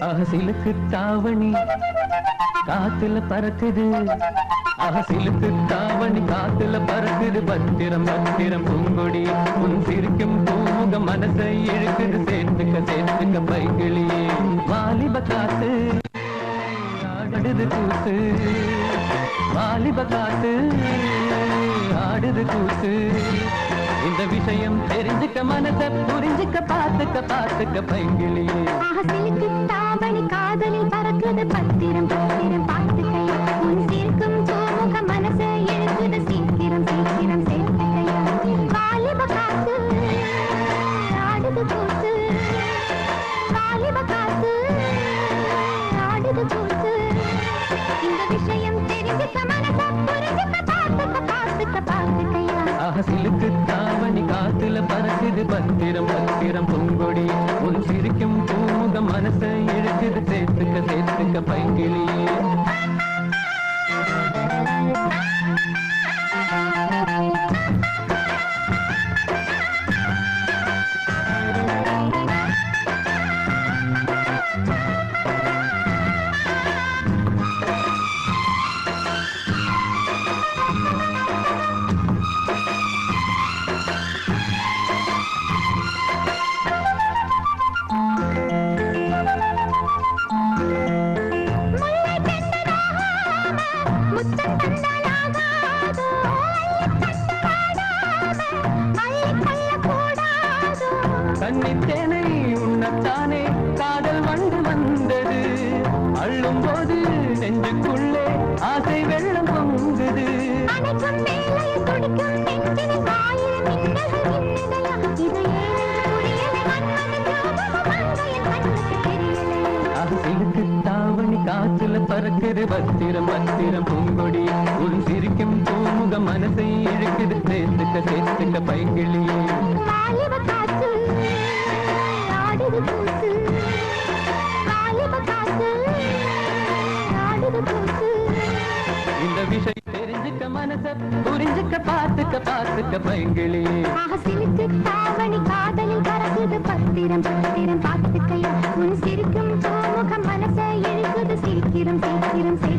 அகசிலுக்கு தாவணி காத்துல பறக்குது. அகசிலுக்கு தாவணி காத்துல பறக்குது. பத்திரம் பத்திரம் பூங்கொடி. உன் சிரிக்கும் பூமுக மனசை இழுக்குது. சேர்த்துக்க சேர்த்துக்க பைகிளியே வாலிப காத்து ஆடுது கூத்து. வாலிப காத்து ஆடுது கூத்து. இந்த விஷயம் தெரிஞ்சுக்க மனச புரிஞ்சுக்க பார்த்துக்க பார்த்துக்க பைங்கிளியே ஆசைக்கு காதலில் பறக்குது பத்திரம் பத்திரம் பார்த்துக்கையா? பறக்குது பத்திரம் பொங்கொடி உன் சிரிக்கும் பூமுக மனசை இழுத்து சேர்த்துக்க சேர்த்துக்க பைங்கிளியே கன்னித்தேனை உண்ணத்தானே காதல் வந்து வந்தது. அள்ளும் போது நெஞ்சுக்குள்ளே ஆசை வெள்ள பறக்குது பத்திரம் பத்திரம் பூங்கொடி. உன் சிரிக்கும் பூமுக மனசை இழுக்குது. சேர்த்துக்க சேர்த்துக்க பைங்கிளியே இந்த விஷயம் தெரிஞ்சுக்க மனச புரிஞ்சுக்க பார்த்துக்க பார்த்துக்க ஆசிலுக்கு தாவணி காதலில் பறக்குது பத்திரம் பத்திரம் பார்த்துக்கையா. உன் சிரிக்கும் Get him, get him, get.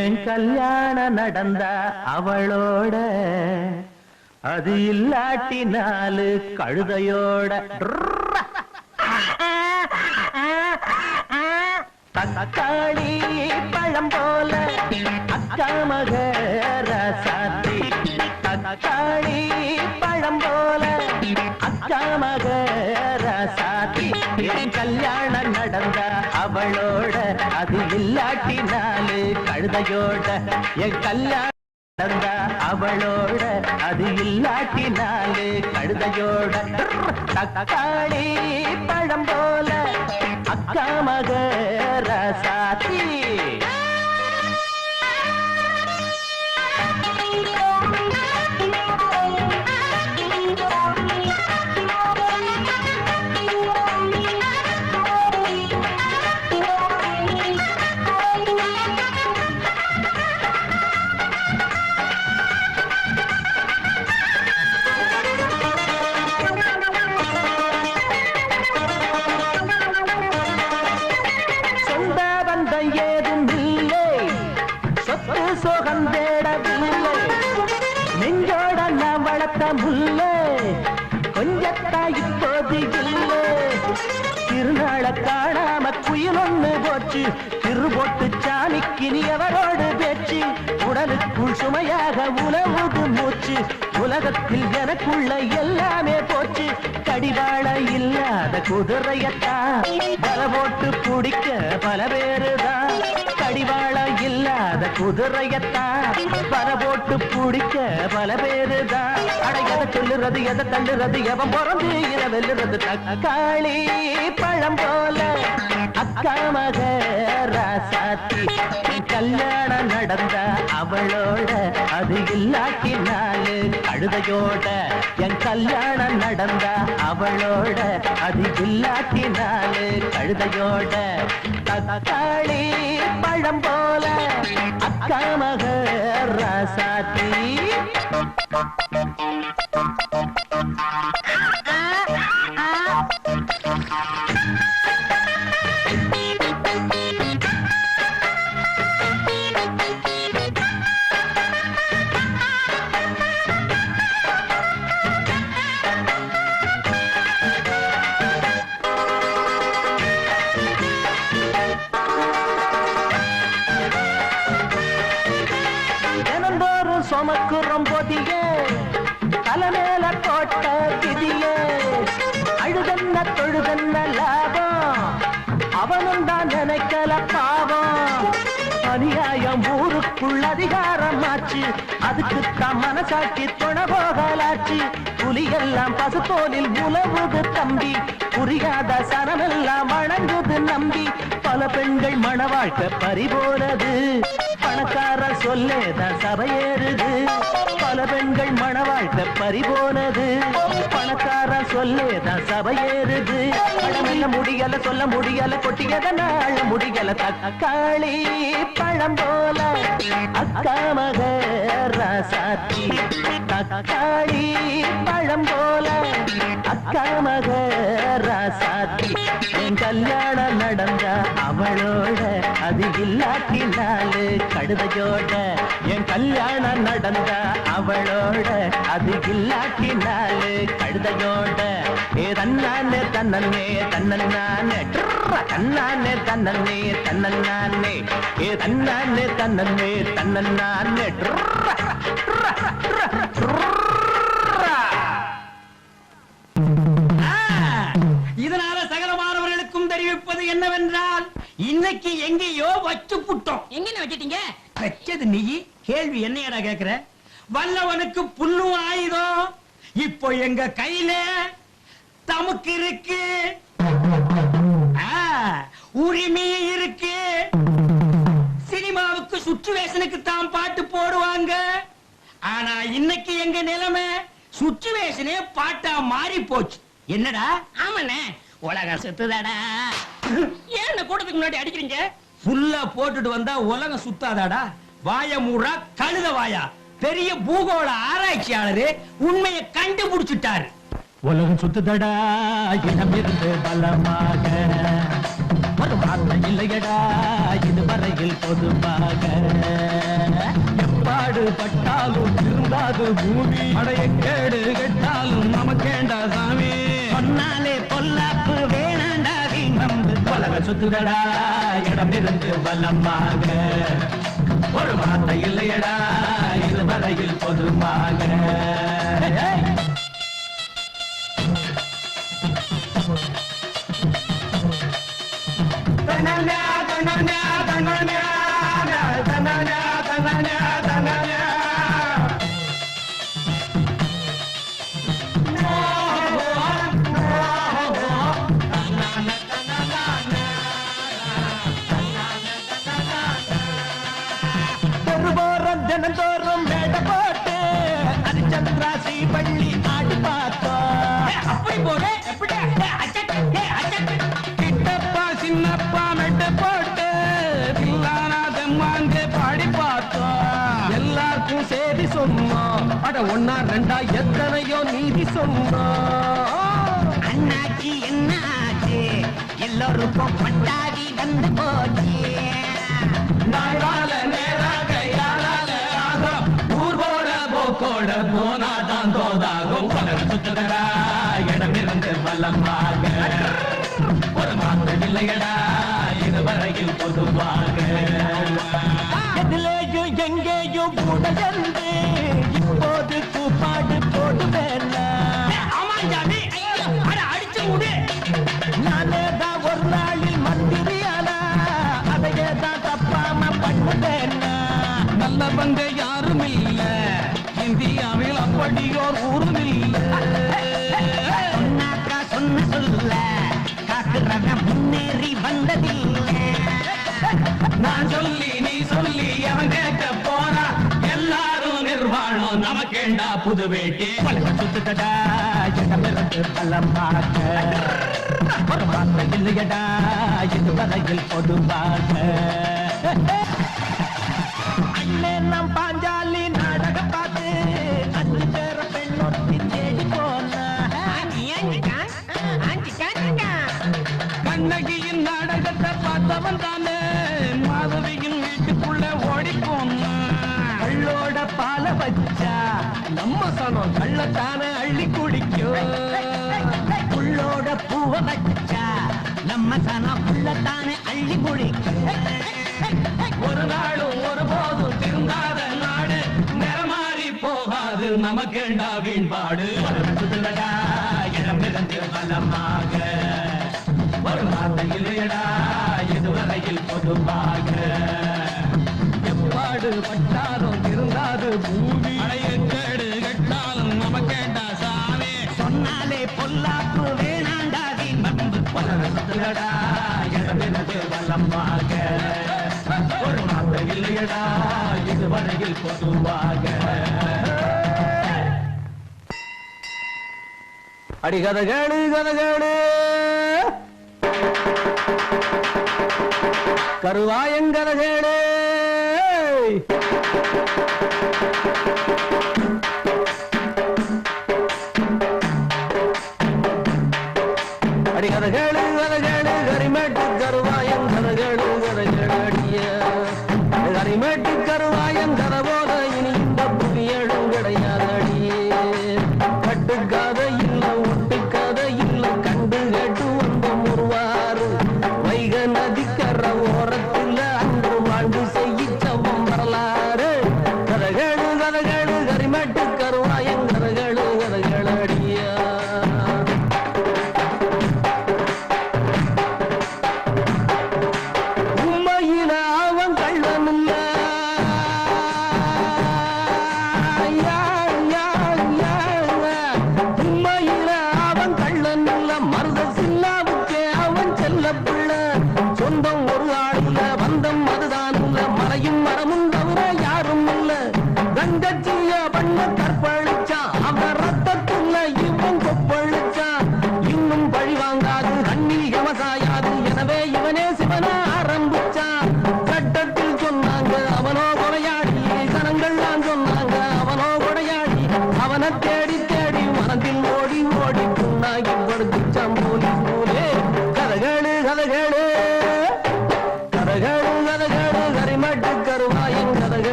ஏன் கல்யாணம் நடந்த அவளோட அது இல்லாட்டி நாலு கழுதையோட. தக்காளி பழம் போல அக்கா மக ரசா தக்காளி பழம் போல அக்கா மக ராசாத்தி என் கல்யாணம் நடந்த அவளோட அது இல்லாட்டி நாலு கழுதையோட. என் கல்யாணம் நடந்த அவளோட அது இல்லாட்டி நாலு கழுதையோட. தக்காளி பழம் போல அக்கா மக ராசாத்தி எவரோடு பேச்சு உடலுக்குள் சுமையாக உணவுது மூச்சு உலகத்தில் எனக்குள்ள எல்லாமே போச்சு. கடிவாள இல்லாத குதிரையத்தான் பல போட்டு பிடிக்க பல பேருதான். கடிவாள இல்லாத குதிரையத்தான். பல போட்டு பிடிக்க பல பேருதான். அட எதை சொல்லுறது எதை தள்ளுறது எவன் பிறந்து இதை வெல்லுறது தக்காளி பழம் போல. அக்கா மக ராசாத்தி கல்யாணம் நடந்த அவளோட அது இல்லாட்டி நாலு கழுதையோட என் கல்யாணம் நடந்த அவளோட அது இல்லாட்டி நாலு கழுதையோட தக்காளி பழம் போல அக்கா மக ராசாத்தி. அதுக்குத்தான் மனசாட்சி துணை போகலாச்சு புலியெல்லாம் பசுத்தோலில் உழவுது தம்பி. புரியாத சனமெல்லாம் வணங்குது நம்பி. பல பெண்கள் மண வாழ்க்கை பறிபோனது பணக்கார சொல்லேதான் சபையேறுது பல பெண்கள் மண வாழ்க்கை பறிபோனது பணக்கார சொல்லேதான் சபையேறுது பழம் என்ன முடியல சொல்ல முடியல கொட்டியதனால முடியல. தக்காளி பழம் போல அக்காமக ராசாத்தி. தக்காளி பழம் போல அக்காமக ராசாத்தி. என் கல்யாணம் நடந்த அவளோட அது இல்லாட்டினாலு கடுதையோட என் கல்யாணம் நடந்த அவளோட அது இல்லாட்டினாலு கழுதையோட ஏ தன்னானே தன்னே தன்னே தன்னானே தன்னே தன்னே ஏ தன்னானே தன்னே தன்னே இதனால சகல மாணவர்களுக்கும் தெரிவிப்பது என்னவென்றால் இன்னைக்கு எங்கேயோ வச்சு புட்டோம் எங்க வச்சிட்டீங்க? வச்சது நீ கேள்வி என்னையடா கேக்குற? வல்லவனுக்கு புல்லும் ஆயுதம் இப்போ எங்க கையில தமக்கு இருக்கு. உரிமையும் இருக்கு. சினிமாவுக்கு சுச்சுவேஷனுக்கு தான் பாட்டு போடுவாங்க. ஆனா இன்னைக்கு எங்க நிலைமை சுச்சுவேஷனே பாட்டா மாறி போச்சு. என்னடா? ஆமாண்ணே. உலகம் சுத்துதாடா. ஏன் கூட்டத்துக்கு முன்னாடி அடிக்கிறீங்க? புல்லா போட்டுட்டு வந்தா உலகம் சுத்தாதாடா. வாய மூடா கழுத வாயா. பெரிய பூகோள ஆராய்ச்சியாளரு உண்மையை கண்டுபிடிச்சிட்டாரு. உலகம் சுத்துதடா. இடமிருந்து பலமாக. ஒரு வார்த்தை இல்லையடா இதுவரையில் பொதுவாக எப்பாடு பட்டாலும் திருந்தாது பூமி. அடைய கேடு கெட்டாலும் நமக்கேண்டா சாமி. சொன்னாலே பொல்லாப்பு வேணாண்டா நம்பு. பலக சுத்துதடா இடமிருந்து வல்லமாக ஒரு வார்த்தை இல்லையடா இதுவரையில் பொதுவாக. दंडण्या दंडण्या दंडण्या சொன்னோம் அண்ணாச்சி என்ன ஆச்சு எல்லோருக்கும் பட்டாவி வந்து போச்சு. போனாதான் தோதாகும். சுத்தடா இடமிருந்து வல்லமாக ஒரு மாற்றம் இல்லையடா இதுவரையில் பொதுவாக. எதிலேயும் எங்கேயும் உடையந்து இப்போது கூப்பாடு போடுவேன் அட நானே தான் ஒரு நாளில் மந்திரியானா அதையே தான் தப்பாம பண்ணுவேன்னா? நல்லவங்க யாரும் இல்ல. இந்தியாவில் அப்படியோர் ஊரும் இல்ல. சொன்னாக்கா சொன்ன சொல்ல காக்குறவன் முன்னேறி வந்ததில்லை. நான் சொல்லி நீ சொல்லி அவன் கேட்க போறான். நிர்வாணம் நமக்கேண்டா புது வேட்டி. சுத்துக்கடா இடமிருந்து பலமாக வார்த்தை இல்லையடா இதுவரையில் பொதுவாக அண்ணே நம் பாஞ்சாலி நாடகம் பார்த்து அஞ்சு பேர பெண்ணொட்டி தேடி போனா. கண்ணகியின் நாடகத்தை பார்த்தவன் தானே. வச்சா நம்ம சனம் கள்ளத்தான அள்ளி குடிக்கும். புள்ளோட பூவ வச்சா நம்ம சனம் புள்ளத்தானே அள்ளி குடிக்கும். ஒரு நாளும் ஒரு போதும் திருந்தாத நாடு. நிறமாறி போகாது. நமக்கேண்டா வீண்பாடு? சுத்துலடா இடமிருந்து பலமாக. ஒரு வார்த்தையில் இல்லையடா இதுவரையில் பொதுவாக. கேடு பட்டாலும் இருந்தாது பூமி. அடைய கேடு கட்டாலும் நம்ம கேட்டா சாமி சொன்னாலே பொல்லாப்பு வேணாண்டா நீ நம்பு பலடா எனக்கு ஒரு மாத்த இல்லையடா இதுவரையில் பொதுவாக அடிகதகேடு கதகேடு கருவாயங்கதகேடு ஓய் அடிகதகளு வரகளு கரிமேட்டு கருவாயன் கரகளு வரகளடிய கரிமேட்டு கருவாயன் கரவோல்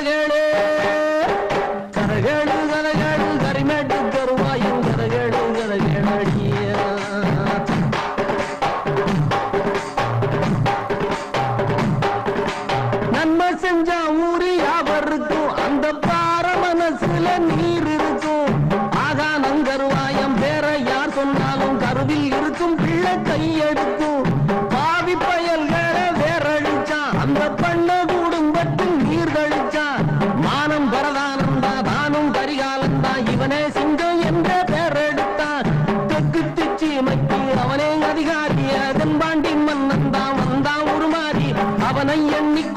ಹೇಳಿ எண்ணிக்க